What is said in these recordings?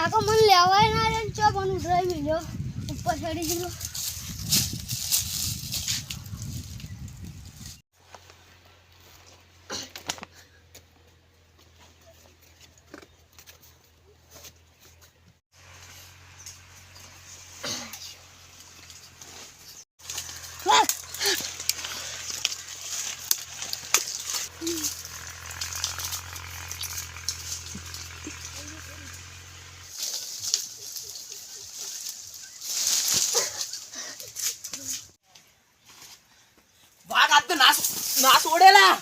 કાકો મને લેવાય ના રે ચો પણ ઉધરાઈ મિલ્યો ઉપર ચડી ગયો. તો નાસ નાસ ઓડેલા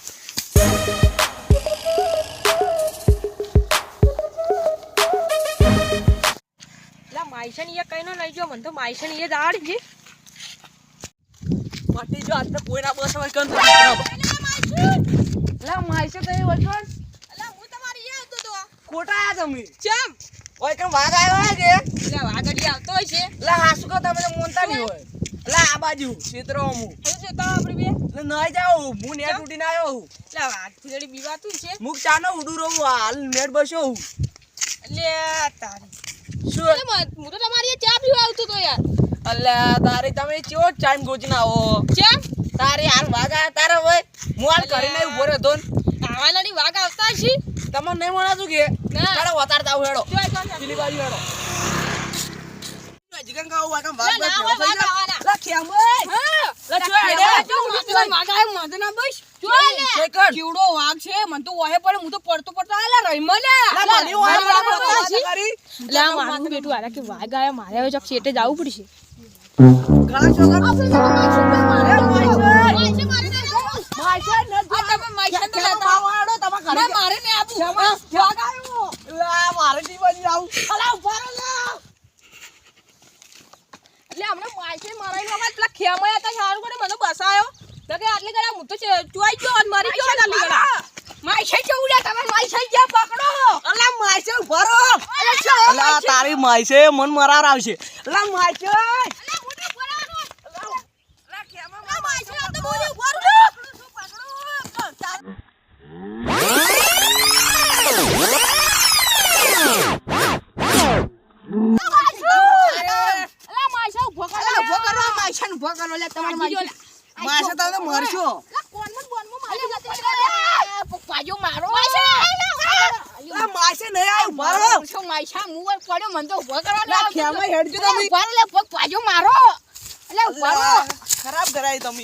એ કઈ નો લઈ ગયો મને તો માઈસન એ દાડ છે. મટી જો આજ તો કોઈ ના બસ હોય કન લા હું તમારી એ આવતો તો ખોટા આયા તમે. ચમ. ઓય આવ્યો હે કે? લા વાગડી આવતો હોય છે. લા હાસુ કો તમે તો મોનતા નહીં હોય? લા આ બાજુ ક્ષેત્રો હું? જો તો આપણે બે. એટલે નહીં જાઉં હું. નેટ ઉડીને આવ્યો હું. એટલે વાગ ફીડી બીવાતું છે. મુક ચાનો ઉડું રહું હાલ નેટ બસ્યો હું. એટલે તારી. શું? હું તો તમારી ચા પીવા આવતો તો યાર. અલ્યા તારી તમે ચો ટાઈમ ગોચી ના આવો તારી હાલ વાગા તારે હોય હું હાલ કરીને ઊભો રહ્યો તો આવાલાની વાગ આવતા છે તમને નહીં મળાતું કે? તારે વતારતા આવું હેડો. પેલી બાજુ હેડો. જીગન કાવું વાગમ લા, ના હોય, વાઘ આવવાના. લા ખેમય હા લા છો હેડે જો હું તો વાગ આવ્યો મને ના બસ જો કેવડો વાઘ છે મન તો ઓહે પડે હું તો પડતો પડતો આલા રહીમાં લે લા મારું બેટું આલા કે વાઘ આયા મારે હવે ચોક શેટે જવું પડશે ઘણા છોકરા મારે મારે આ તમે માઈસન તો લેતા આવો. માવાડો તમા ઘરે ના, મારે ને આવું વાઘ આવ્યો લા મારે ટી બાજુ આવું અલા ઊભા રહો લા એટલે હમણાં માઈસન મારાઈ વખત પેલા ખેમયા હતા સારું કરે મને બસાયો તો કે આટલી ગળા હું તો છે- ચોઈ ગયો અને મરી ગયો ને આટલી ગળા માઈસન કેવું લે તમે માઈસન જ્યાં પકડો અલા માઈસે ઊભા રહો અલા તારી માઈસે મન મરાર આવશે અલા માઈસે અલા ખેમા આ માઈસન આ તો બોલી ઊભા રહો. અલા માઈસન ઊભો કરો અલા ઊભો કરો માઈસન ઊભો કરો લે તમાર માઈસે માઈસે તમે મરશો. આવ ઊભા રહો અલા ખેમા હેડજો તમે. અલા, ખરાબ કરાય તમે